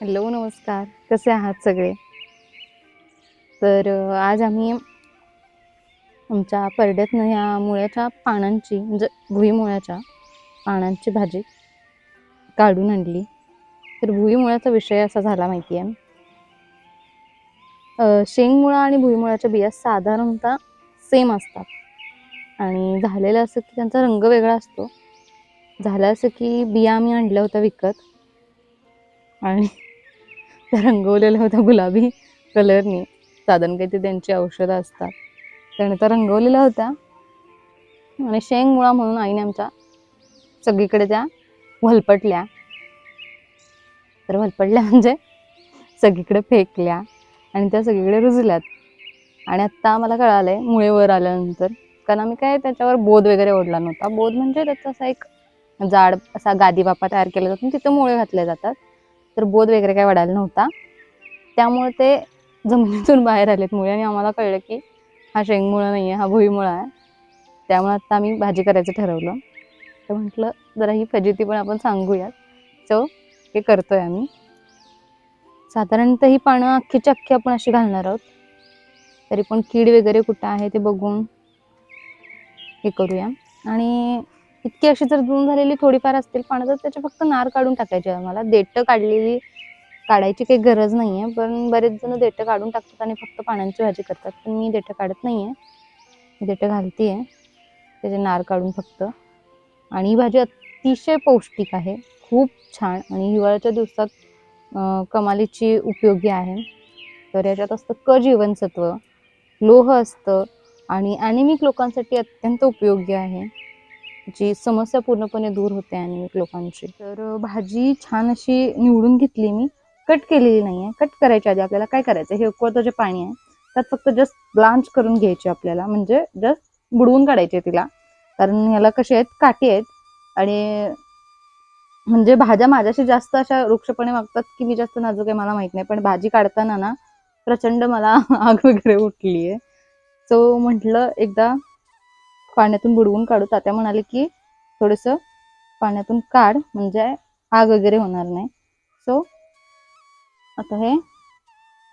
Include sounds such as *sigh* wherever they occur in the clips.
Hello नमस्कार. कसे आहात सगळे? तर आज आम्ही आमच्या परड्यातनं ह्या मुळ्याच्या पानांची म्हणजे भुईमुळ्याच्या पानांची भाजी काढून आणली. तर भुईमुळ्याचा विषय असा झाला माहिती आहे शेंगमुळा आणि भुईमुळ्याच्या बिया साधारणतः सेम असतात. आणि झालेलं असं की त्यांचा रंग वेगळा असतो. झालं असं की बिया आम्ही आणल्या होत्या विकत. आणि त्या रंगवलेल्या होत्या गुलाबी कलरनी. साधारण काही ते त्यांची औषधं असतात. त्याने त्या रंगवलेल्या होत्या. आणि शेंगमुळा म्हणून आईने आमच्या सगळीकडे त्या व्हलपटल्या. तर व्हलपटल्या म्हणजे सगळीकडे फेकल्या आणि त्या सगळीकडे रुजल्यात. आणि आत्ता आम्हाला कळालंय मुळे वर आल्यानंतर. कारण आम्ही काय त्याच्यावर बोध वगैरे ओढला नव्हता. बोध म्हणजे त्याचा असा एक जाड असा गादी बापा तयार केला जातो आणि तिथं मुळे घातले जातात. तर बोध वगैरे काय वाढायला नव्हता. त्यामुळे ते जमिनीतून बाहेर आलेत मुळे आणि आम्हाला कळलं की हा शेंगमुळं नाही आहे हा भुईमुळा आहे. त्यामुळे आत्ता आम्ही भाजी करायचं ठरवलं. तर म्हटलं जरा ही फजिती पण आपण सांगूयात. सो हे करतो आहे आम्ही. साधारणतः ही पानं अख्खीच्या अख्खी आपण अशी घालणार आहोत. तरी पण कीड वगैरे कुठं आहे ते बघून हे करूया. आणि इतकी अशी जर जुन झालेली थोडीफार असतील पानं तर त्याचे फक्त नार काढून टाकायचे. आम्हाला देठं काढलेली काढायची काही गरज नाही आहे पण बरेच जण देठं काढून टाकतात आणि फक्त पानांची भाजी करतात. पण मी देठं काढत नाही आहे देठं घालते आहे त्याचे नार काढून फक्त. आणि ही भाजी अतिशय पौष्टिक आहे. खूप छान आणि हिवाळ्याच्या दिवसात कमालीची उपयोगी आहे. तर याच्यात असतं क जीवनसत्व लोह असतं आणि ॲनिमिक लोकांसाठी अत्यंत उपयोगी आहे. जी समस्या पूर्णपणे दूर होते आणि लोकांची. तर भाजी छान अशी निवडून घेतली मी. कट केलेली नाही आहे कट करायच्या आधी आपल्याला काय करायचं हे उकळतं जे पाणी आहे त्यात फक्त जस्ट ब्लांच करून घ्यायचे आपल्याला. म्हणजे जस्ट बुडवून काढायचे तिला. कारण ह्याला कसे आहेत? काठी आहेत. आणि म्हणजे भाज्या माझ्याशी जास्त अशा वृक्षपणे मागतात की मी जास्त नाजूक आहे मला माहीत नाही. पण भाजी काढताना ना प्रचंड मला *laughs* आग वगैरे उठली आहे सो म्हटलं एकदा पाण्यातून बुडवून काढू. तात्या म्हणाले की थोडंसं पाण्यातून काढ म्हणजे आग वगैरे होणार नाही. सो आता हे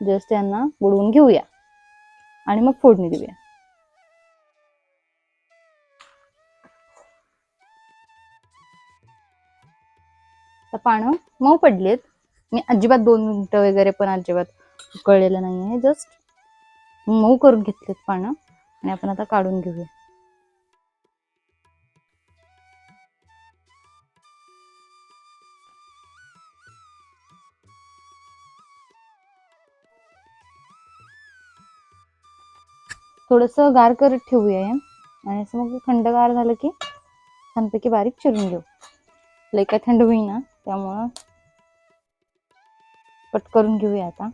जस्ट यांना बुडवून घेऊया. आणि मग फोडणी देऊया. तर पानं मऊ पडलेत. मी अजिबात दोन मिनटं वगैरे पण अजिबात उकळलेलं नाही आहे जस्ट मऊ करून घेतलेत पानं. आणि आपण आता काढून घेऊया. थोडंसं गार करत ठेवूया हे. आणि असं मग थंडगार झालं की छानपैकी बारीक चिरून घेऊ. लई काय थंड होईना त्यामुळं कट करून घेऊया आता.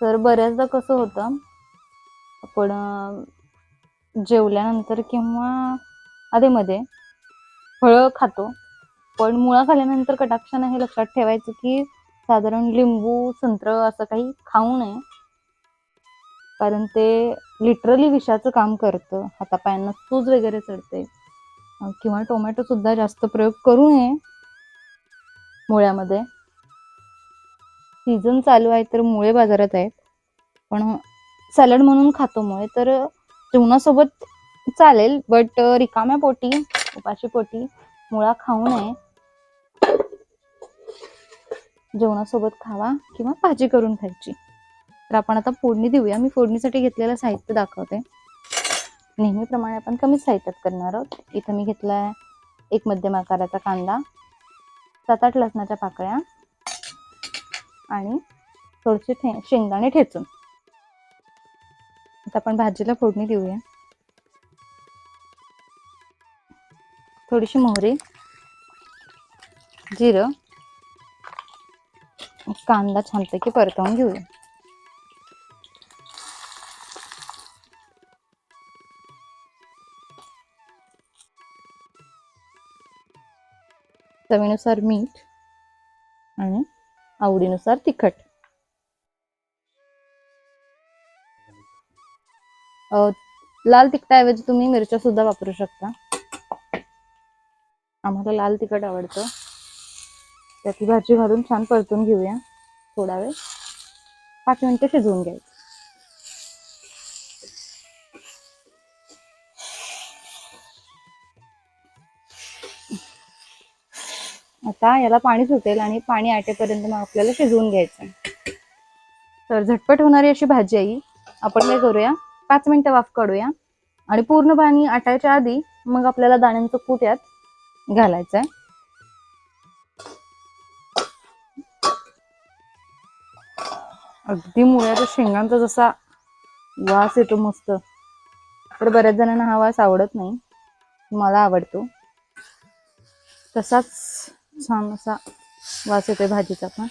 तर बऱ्याचदा कसं होतं आपण जेवल्यानंतर किंवा आधेमध्ये फळं खातो. पण मुळा खाल्ल्यानंतर कटाक्षानं हे लक्षात ठेवायचं की साधारण लिंबू संत्र असं काही खाऊ नये. कारण ते लिटरली विषाचं काम करतं. हातापायांना सूज वगैरे चढते. किंवा टोमॅटो सुद्धा जास्त प्रयोग करू नये मुळ्यामध्ये. सीझन चालू आहे तर मुळे बाजारात आहेत. पण सॅलड म्हणून खातो मुळे तर जेवणासोबत चालेल बट रिकाम्या पोटी उपाशी पोटी मुळा खाऊ नये. जेवणासोबत खावा किंवा भाजी करून खायची. तर आपण आता फोडणी देऊया. मी फोडणीसाठी घेतलेलं साहित्य दाखवते. नेहमीप्रमाणे आपण कमी साहित्यात करणार आहोत. इथं मी घेतलाय एक मध्यम आकाराचा कांदा सात आठ लसणाच्या पाकळ्या आणि थोडेसे ठे शेंगदाणे ठेचून. आता आपण भाजीला फोडणी देऊया. थोडीशी मोहरी जिरं कांदा छानपैकी परतवून घेऊया. चवीनुसार मीठ आणि आवडीनुसार तिखट. लाल तिखटाऐवजी तुम्ही मिरच्या सुद्धा वापरू शकता. आम्हाला लाल तिखट आवडतं. त्यातली भाजी घालून छान परतून घेऊया. थोडा वेळ. पाच मिनिटं शिजवून घ्यायचं. आता याला पाणी सुटेल आणि पाणी आटेपर्यंत मग आपल्याला शिजवून घ्यायचं तर झटपट होणारी अशी भाजी आहे आपण काय करूया? पाच मिनिटं वाफ काढूया. आणि पूर्ण पाणी आटायच्या आधी मग आपल्याला दाण्यांचं कूट यात घालायचं आहे. अगदी मुळ्याच्या शेंगांचा जसा वास येतो मस्त. तर बऱ्याच जणांना हा वास आवडत नाही. मला आवडतो. तसाच छान असा वास येतोय भाजीचा पण.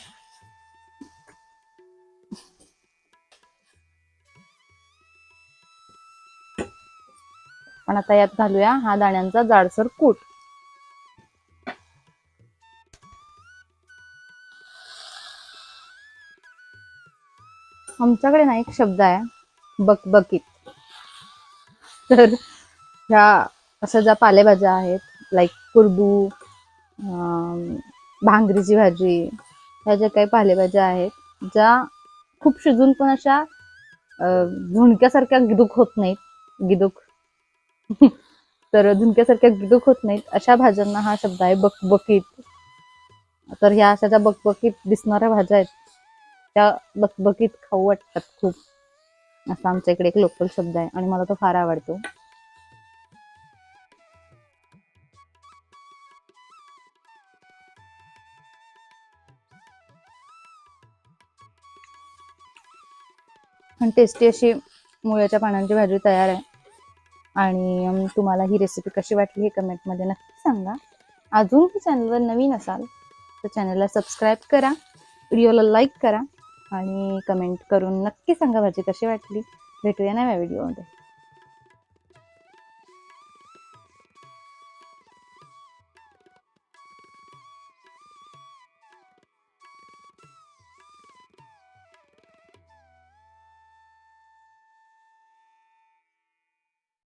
पण आता यात घालूया हा दाण्यांचा जाडसर कूट. आमच्याकडे ना एक शब्द आहे बकबकीत. तर ह्या अशा ज्या पालेभाज्या आहेत लाईक कुरडू भांगरीची भाजी ह्या ज्या काही पालेभाज्या आहेत ज्या खूप शिजून पण अशा झुणक्यासारख्या गिदूक होत नाहीत गिदूक. *laughs* तर झुणक्यासारख्या गिदूक होत नाहीत अशा भाज्यांना हा शब्द आहे बकबकीत. तर ह्या अशा ज्या बकबकीत दिसणाऱ्या भाज्या आहेत त्या बकबकीत खाऊ वाटतात खूप. असा आमच्या इकडे एक लोकल शब्द आहे आणि मला तो फार आवडतो. आणि टेस्टी अशी मुळ्याच्या पानांची भाजी तयार आहे. आणि तुम्हाला ही रेसिपी कशी वाटली हे कमेंटमध्ये नक्की सांगा. अजून चॅनलवर नवीन असाल तर चॅनलला सबस्क्राईब करा. व्हिडिओला लाईक करा. आणि कमेंट करून नक्की सांगा भाजी कशी वाटली. भेटूया नव्या व्हिडिओमध्ये.